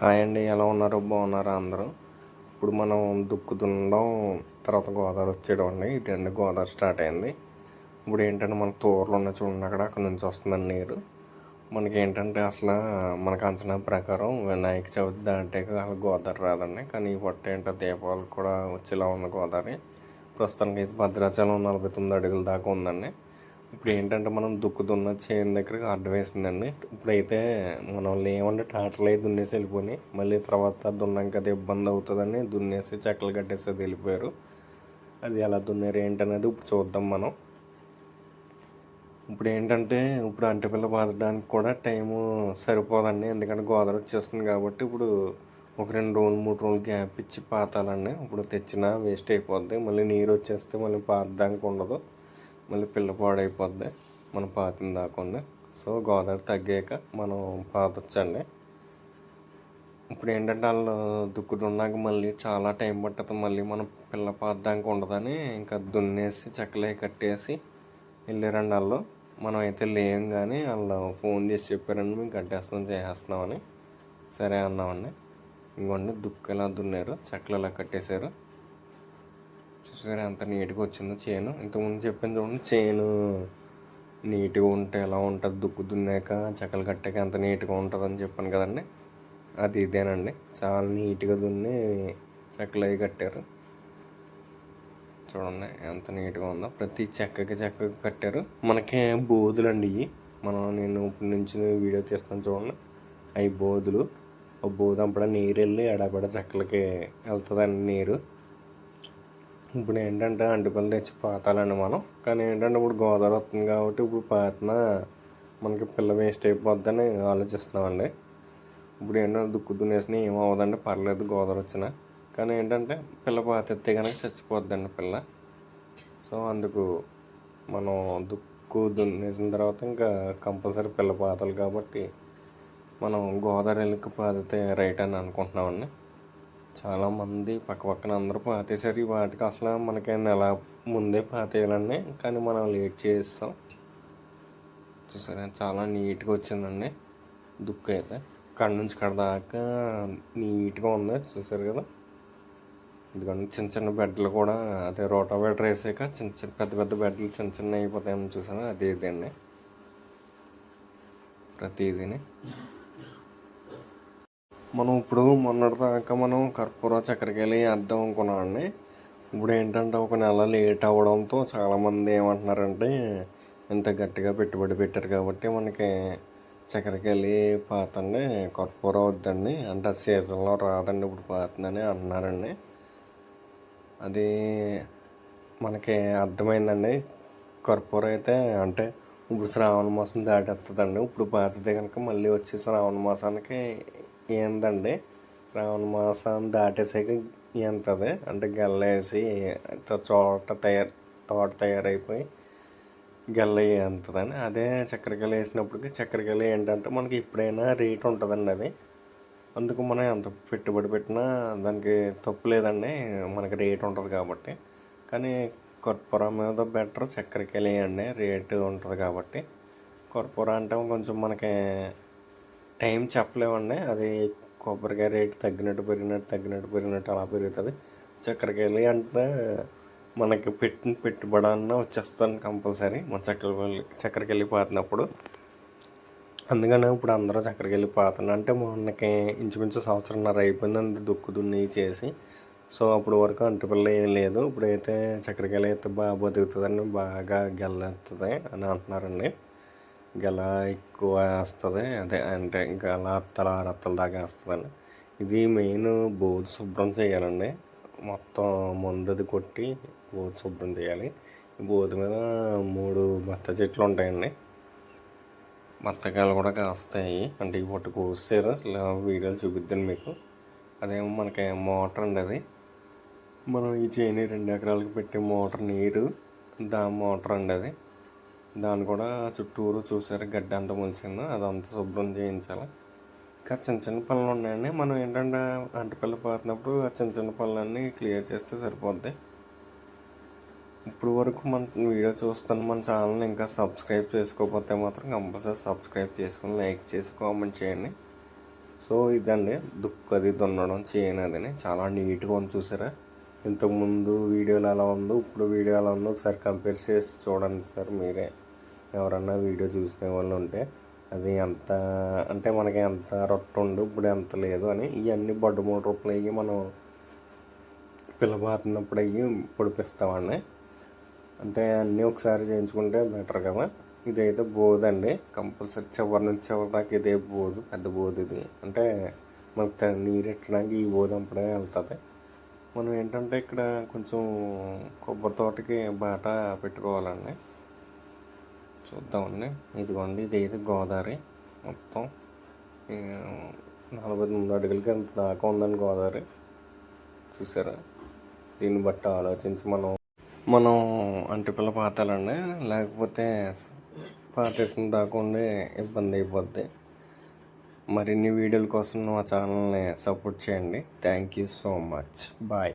Hi అండి ఎలా ఉన్నారు? బాగున్నారా అందరూ? ఇప్పుడు మనం దుక్కుతుండడం తర్వాత గోదావరి వచ్చేయడం అండి. ఇదండి గోదావరి స్టార్ట్ అయింది. ఇప్పుడు ఏంటంటే మన తోరలు ఉన్న చూడండి అక్కడ అక్కడ నుంచి వస్తుందండి నీరు. మనకి ఏంటంటే అసలు మనకు అంచనా ప్రకారం వినాయక చవితి దాటాక అసలు గోదావరి రాదండి. కానీ ఈ పొట్ట ఏంటో దీపావళి కూడా వచ్చేలా ఉంది గోదావరి. ప్రస్తుతానికి అయితే భద్రాచలం నలభై తొమ్మిది అడుగుల దాకా ఉందండి. ఇప్పుడు ఏంటంటే మనం దుక్కు దున్న చేను దగ్గరికి అడ్డు వేసిందండి. ఇప్పుడైతే మనం ఏమంటే ట్రాక్టర్లు అయితే దున్నేసి వెళ్ళిపోయి మళ్ళీ తర్వాత దున్నాక అది ఇబ్బంది అవుతుందని దున్నేసి చెక్కలు కట్టేసి అది వెళ్ళిపోయారు. అది ఎలా దున్నారు ఏంటనేది ఇప్పుడు చూద్దాం మనం. ఇప్పుడు ఏంటంటే ఇప్పుడు అంటిపిల్ల బాధడానికి కూడా టైము సరిపోదండి. ఎందుకంటే గోదావరి వచ్చేస్తుంది కాబట్టి ఇప్పుడు ఒక రెండు రోజులు మూడు రోజులు గ్యాప్ ఇచ్చి పాతాలండి ఇప్పుడు తెచ్చినా వేస్ట్ అయిపోద్ది. మళ్ళీ నీరు వచ్చేస్తే మళ్ళీ పాతడానికి ఉండదు. మళ్ళీ పిల్ల పాడైపోద్ది మనం పాతిన దాకుండా సో గోదావరి తగ్గాక మనం పాతొచ్చండి. ఇప్పుడు ఏంటంటే వాళ్ళు దుక్కుడున్నాక మళ్ళీ చాలా టైం పట్టదు. మళ్ళీ మనం పిల్ల పాతడానికి ఉండదని ఇంకా దున్నేసి చెక్కలే కట్టేసి వెళ్ళారండి వాళ్ళు. మనం అయితే లేం కానీ వాళ్ళు ఫోన్ చేసి చెప్పారండి మేము కట్టేస్తాం చేసేస్తున్నామని సరే అన్నామండి. ఇవన్నీ దుక్కు ఎలా దున్నారు చెక్కలలా కట్టేశారు. చూసారా ఎంత నీట్గా వచ్చిందో చేను. ఇంతకుముందు చెప్పాను చూడండి చేను నీట్గా ఉంటే ఎలా ఉంటుంది? దుక్కు దున్నాక చెక్కలు కట్టాక ఎంత నీట్గా ఉంటుందని చెప్పాను కదండి. అది ఇదేనండి. చాలా నీట్గా దున్ని చెక్కలు అవి కట్టారు. చూడండి ఎంత నీట్గా ఉందో. ప్రతి చెక్కకి చెక్కకి కట్టారు. మనకి బోధులు అండి ఇవి. మనం నేను ఇప్పటి నుంచి వీడియో తీస్తాను చూడండి. అవి బోధులు ఆ నీరు వెళ్ళి ఎడబడ చెక్కలకి వెళ్తుందండి నీరు. ఇప్పుడు ఏంటంటే అంటుపల్లి తెచ్చి పాతాలండి మనం. కానీ ఏంటంటే ఇప్పుడు గోదావరి వస్తుంది కాబట్టి ఇప్పుడు పాతిన మనకి పిల్ల వేస్ట్ అయిపోద్దని ఆలోచిస్తున్నామండి. ఇప్పుడు ఏంటంటే దుక్కు దున్నేసిన ఏమవుదండి పర్లేదు గోదావరి వచ్చిన. కానీ ఏంటంటే పిల్ల పాతెత్తే కనుక చచ్చిపోద్దండి పిల్ల. సో అందుకు మనం దుక్కు దున్నేసిన తర్వాత ఇంకా కంపల్సరీ పిల్ల పాతాలి కాబట్టి మనం గోదావరి వెళ్ళి పాతితే రైట్ అని అనుకుంటున్నామండి. చాలామంది పక్క పక్కన అందరూ పాతేసరి వాటికి అసలు మనకి నెల ముందే పాతేయాలండి? కానీ మనం లేట్ చేస్తాం చూసారా? చాలా నీట్గా వచ్చిందండి. దుక్కు అయితే. కడ నుంచి కడదాకా నీట్గా ఉంది. చూసారు కదా? ఇదిగోండి చిన్న చిన్న బెడ్లు కూడా అదే రోటావేటర్ వేసాక చిన్న చిన్న పెద్ద పెద్ద బెడ్లు చిన్న చిన్న అయిపోతాయని చూసాను అదే ఇదండి. ప్రతిదీని. మనం ఇప్పుడు మొన్నటిదాకా మనం కర్పూర చక్కెరకేళి వేద్దాం అనుకున్నామండి ఇప్పుడు ఏంటంటే ఒక నెల లేట్ అవ్వడంతో చాలామంది ఏమంటున్నారంటే ఇంత గట్టిగా పెట్టుబడి పెట్టారు కాబట్టి మనకి చక్కెరకేళి పాతండి కర్పూర వద్దండి. అంటే సీజన్లో రాదండి ఇప్పుడు పాతుందని అంటున్నారండి. అది మనకి అర్థమైందండి. కర్పూర అయితే అంటే ఇప్పుడు శ్రావణ మాసం దాటేస్తుందండి. ఇప్పుడు పాతితే కనుక మళ్ళీ వచ్చే శ్రావణ మాసానికి ఏందండి? శ్రావణ మాసం దాటేసాక ఎంతది అంటే గల్లేసి చోట తయారు తోట తయారైపోయి గెల్ల అంతదని అదే చక్కెరకాయలు వేసినప్పటికి చక్కెరకాయలు ఏంటంటే మనకి ఎప్పుడైనా రేట్ ఉంటుందండి అది. అందుకు మనం ఎంత పెట్టుబడి పెట్టినా దానికి తప్పు లేదండి. మనకి రేట్ ఉంటుంది కాబట్టి. కానీ కర్పూర మీద బెటర్ చక్కెరకాయలు అండి. రేటు ఉంటుంది కాబట్టి. కర్పూర అంటే కొంచెం మనకి టైం చెప్పలేమండి. అది కొబ్బరికాయ రేటు తగ్గినట్టు పెరిగినట్టు తగ్గినట్టు పెరిగినట్టు అలా పెరుగుతుంది. చక్కెరకాయలు అంటే మనకి పెట్టిన పెట్టుబడి అన్న వచ్చేస్తుంది కంపల్సరీ. మన చక్కెరకెళ్ళి చక్కెరకెళ్ళి పాతినప్పుడు. అందుకనే ఇప్పుడు అందరూ చక్కెరకెళ్ళి పాతున్నారు అంటే మనకి ఇంచుమించు సంవత్సరంన్నర అయిపోయిందండి దుక్కు దున్ని చేసి. సో అప్పుడు వరకు అంటుపిల్ల ఏం లేదు. ఇప్పుడైతే చక్కెరకెళ్ళి అయితే బాగా బతుకుతుందని బాగా గెల్లెత్తుంది అని అంటున్నారండి. గల ఎక్కువ వేస్తుంది. అదే అంటే గల అత్తల రత్తల దాకా వేస్తుందండి. ఇది మెయిన్ బోధు శుభ్రం చేయాలండి. మొత్తం మందుది కొట్టి బోధు శుభ్రం చేయాలి. ఈ బోధు మీద మూడు బత్త చెట్లు ఉంటాయండి. బత్తకాయలు కూడా కాస్తాయి. అంటే ఈ పొట్టు కోసారు. వీడియోలు చూపిద్దాను మీకు. అదేమో మనకి మోటార్ అండి అది. మనం ఈ చేని రెండు ఎకరాలకు పెట్టే మోటార్ నీరు దా మోటార్ అండి అది. దాన్ని కూడా చుట్టూరు చూసారు గడ్డి అంతా మొలిసిందో అదంతా శుభ్రం చేయించాలి. ఇంకా చిన్న చిన్న పనులు ఉన్నాయండి. మనం ఏంటంటే అంటపిల్ల పాతినప్పుడు ఆ చిన్న చిన్న పనులన్నీ క్లియర్ చేస్తే సరిపోద్ది. ఇప్పుడు వరకు మన వీడియో చూస్తున్న మన ఛానల్ని ఇంకా సబ్స్క్రైబ్ చేసుకోకపోతే మాత్రం కంపల్సరీ సబ్స్క్రైబ్ చేసుకుని లైక్ చేసి కామెంట్ చేయండి. సో ఇదండి. దుక్కది దున్నడం చేయను చాలా నీట్గా ఉంది చూసారా? ఇంతకుముందు వీడియోలు ఎలా ఉందో ఇప్పుడు వీడియో ఎలా ఉందో ఒకసారి కంపేర్ చేసి చూడండి సార్ మీరే. ఎవరన్నా వీడియో చూసే వాళ్ళు ఉంటే అది ఎంత అంటే మనకి ఎంత రొట్ట ఉండు ఇప్పుడు ఎంత లేదు అని ఇవన్నీ బొడ్డు మూడు రూపాయలు అయ్యి మనం పిల్లబాతున్నప్పుడు అయ్యి పొడిపిస్తామండి. అంటే అన్నీ ఒకసారి చేయించుకుంటే బెటర్ కదా. ఇదైతే బోదండి. కంపల్సరీ చివరి నుంచి చివరి దాకా ఇదే బోదు పెద్ద బోదు ఇది. అంటే మనకు నీరు ఎట్టడానికి ఈ బోధ అప్పుడే వెళ్తుంది. మనం ఏంటంటే ఇక్కడ కొంచెం కొబ్బరి తోటకి బాట పెట్టుకోవాలండి. చూద్దామండి. ఇదిగోండి ఇది అయితే గోదావరి మొత్తం. నలభై తొమ్మిది అడుగులకి ఎంత దాకా ఉందండి గోదావరి? చూసారా? దీన్ని బట్టి ఆలోచించి మనం మనం అంటిపిల్ల పాతాలండి. లేకపోతే పాతేసిన దాకా ఉండే ఇబ్బంది అయిపోద్ది. మరిన్ని వీడియోల కోసం మా ఛానల్ని సపోర్ట్ చేయండి. Thank you so much. Bye.